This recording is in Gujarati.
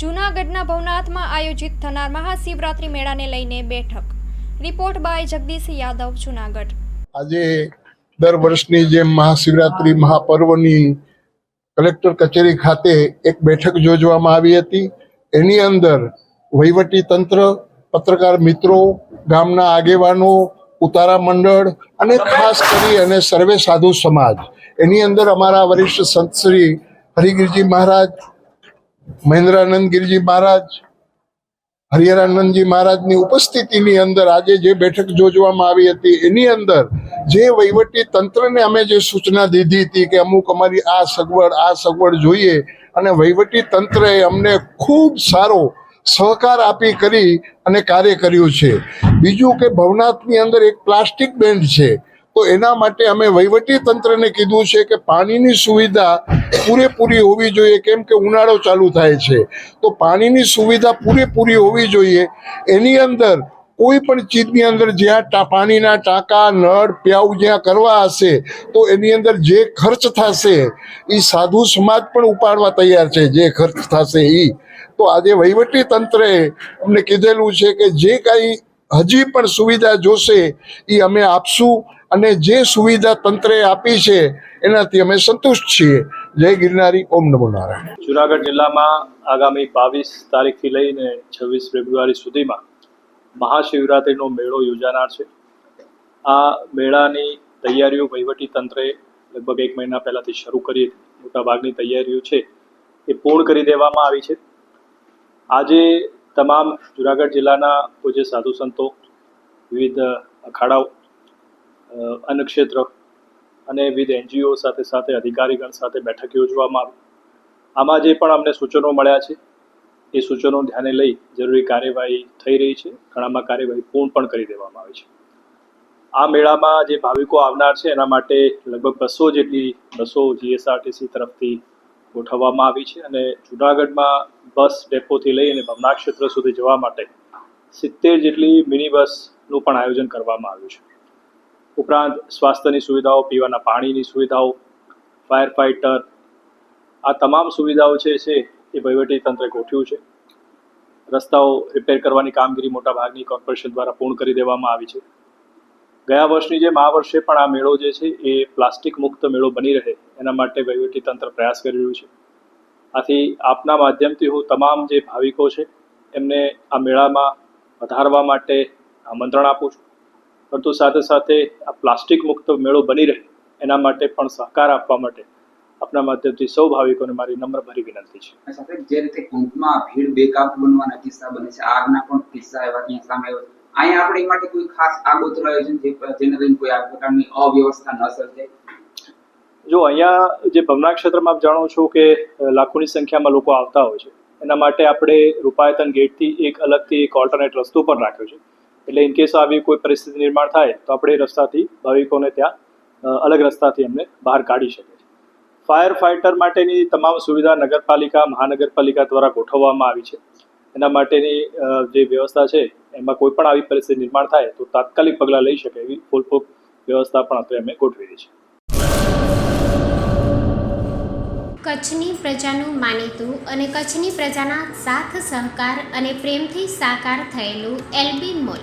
જૂનાગઢના ભવનાથમાં આયોજિત થનાર મહાશિવરાત્રી મેળાને લઈને બેઠક. Report by Jagdish Yadav, Junagadh. આજે દર વર્ષની જેમ મહાશિવરાત્રી મહાપર્વની કલેક્ટર કચેરી ખાતે એક બેઠક યોજવામાં આવી હતી. એની અંદર વહીવટી તંત્ર, પત્રકાર મિત્રો, ગામના આગેવાનો, ઉતારા મંડળ અને ખાસ કરી અને સર્વે સાધુ સમાજ. એની અંદર અમારા વરિષ્ઠ સંતશ્રી હરિગીરજી મહારાજ મહેન્દ્રાનંદ ગિરજી મહારાજ, હરિહરાનંદજી મહારાજની ઉપસ્થિતિની અંદર આજે જે બેઠક યોજવામાં આવી હતી, એની અંદર જે વહીવટી તંત્રને અમે જે સૂચના દીધી હતી કે અમુક અમારી આ સગવડ આ સગવડ જોઈએ અને વહીવટી તંત્રએ અમને ખૂબ સારો સહકાર આપી કરી અને કાર્ય કર્યું છે. બીજું કે ભવનાથની અંદર એક પ્લાસ્ટિક બેન્ડ છે. તો એના માટે અમે વહીવટી તંત્રને કીધું છે કે પાણીની સુવિધા પૂરેપૂરી હોવી જોઈએ, કેમ કે ઉનાળો ચાલુ થાય છે. તો પાણીની સુવિધા પૂરેપૂરી હોવી જોઈએ. એની અંદર કોઈ પણ ચીજની અંદર જ્યાં પાણીના ટાંકા, નળ, પ્યાઉ જ્યાં કરવા હશે, તો એની અંદર જે ખર્ચ થશે, એ સાધુ સમાજ પણ ઉપાડવા તૈયાર છે, જે ખર્ચ થશે એ તો આજે વહીવટી તંત્રએ અમને કીધેલું છે કે જે કાંઈ હજી પણ સુવિધા જોશે એ અમે આપશું. અને જે સુવિધા તંત્રે આપી છે, એનાથી અમે સંતુષ્ટ છીએ. જય ગિરનારી, ઓમ નમો નારાયણ. જુનાગઢ જિલ્લામાં આગામી બાવીસ તારીખથી લઈને છવ્વીસ ફેબ્રુઆરી સુધીમાં મહાશિવરાત્રિનો મેળો યોજાનાર છે. આ મેળાની તૈયારીઓ વહીવટી તંત્રે લગભગ એક મહિના પહેલાંથી શરૂ કરી હતી. મોટાભાગની તૈયારીઓ છે, એ પૂર્ણ કરી દેવામાં આવી છે. આજે તમામ જુનાગઢ જિલ્લાના પૂજ્ય સાધુ સંતો, વિવિધ અખાડાઓ અન્નક્ષેત્ર અને વિવિધ એનજીઓ સાથે સાથે અધિકારીગણ સાથે બેઠક યોજવામાં આવી. આમાં જે પણ અમને સૂચનો મળ્યા છે, એ સૂચનો ધ્યાને લઈ જરૂરી કાર્યવાહી થઈ રહી છે. ઘણામાં કાર્યવાહી પૂર્ણ પણ કરી દેવામાં આવી છે. આ મેળામાં જે ભાવિકો આવનાર છે, એના માટે લગભગ બસો જેટલી બસો જીએસઆરટીસી તરફથી ગોઠવવામાં આવી છે અને જુનાગઢમાં બસ ડેપોથી લઈ અને ભવનાથ ક્ષેત્ર સુધી જવા માટે સિત્તેર જેટલી મિની બસનું પણ આયોજન કરવામાં આવ્યું છે. ઉપરાંત સ્વાસ્થ્યની સુવિધાઓ, પીવાના પાણીની સુવિધાઓ ફાયર ફાઇટર આ તમામ સુવિધાઓ છે છે એ વહીવટી તંત્રે ગોઠવ્યું છે. રસ્તાઓ રિપેર કરવાની કામગીરી મોટા ભાગની કોર્પોરેશન દ્વારા પૂર્ણ કરી દેવામાં આવી છે. ગયા વર્ષની જેમ આ વર્ષે પણ આ મેળો જે છે એ પ્લાસ્ટિક મુક્ત મેળો બની રહે એના માટે વહીવટી તંત્ર પ્રયાસ કરી રહ્યું છે. આથી આપના માધ્યમથી હું તમામ જે ભાવિકો છે એમને આ મેળામાં વધારવા માટે આમંત્રણ આપું છું. પરંતુ સાથે સાથે આ પ્લાસ્ટિક મુક્ત મેળો બની રહે એના માટે પણ સહકાર આપવા માટે આપના માધ્યમથી સૌ ભાવિકોને મારી નમ્ર ભરી વિનંતી છે. સાથે જે રીતે કુંભમાં ભીડ બેકાબુ બનવાના કિસ્સા બને છે આગના પણ કિસ્સા એવા ત્યાં સામે અહીંયા આપણે એ માટે કોઈ ખાસ આગોતરું આયોજન જે જેને લઈને કોઈ આ પ્રકારની અવ્યવસ્થા ન સર્જાય? જો અહીંયા જે ભવનાથ ક્ષેત્રમાં આપ જાણો છો કે લાખોની સંખ્યામાં લોકો આવતા હોય છે એના માટે આપણે રૂપાયતન ગેટથી એક અલગથી એક ઓલ્ટરનેટ રસ્તો પણ રાખ્યો છે. એટલે ઇન કેસ આવી કોઈ પરિસ્થિતિ નિર્માણ થાય, તો આપણે રસ્તાથી ભાવિકોને ત્યાં અલગ રસ્તાથી એમને બહાર કાઢી શકીએ છીએ. ફાયર ફાઇટર માટેની તમામ સુવિધા નગરપાલિકા, મહાનગરપાલિકા દ્વારા ગોઠવવામાં આવી છે. એના માટેની જે વ્યવસ્થા છે, એમાં કોઈ પણ આવી પરિસ્થિતિ નિર્માણ થાય, તો તાત્કાલિક પગલાં લઈ શકે એવી ફૂલપ્રૂફ વ્યવસ્થા પણ અત્યારે અમે ગોઠવી છે કચ્છની પ્રજાનું માનીતું અને કચ્છની પ્રજાના સાથ સહકાર અને પ્રેમથી સાકાર થયેલું એલબી મોલ.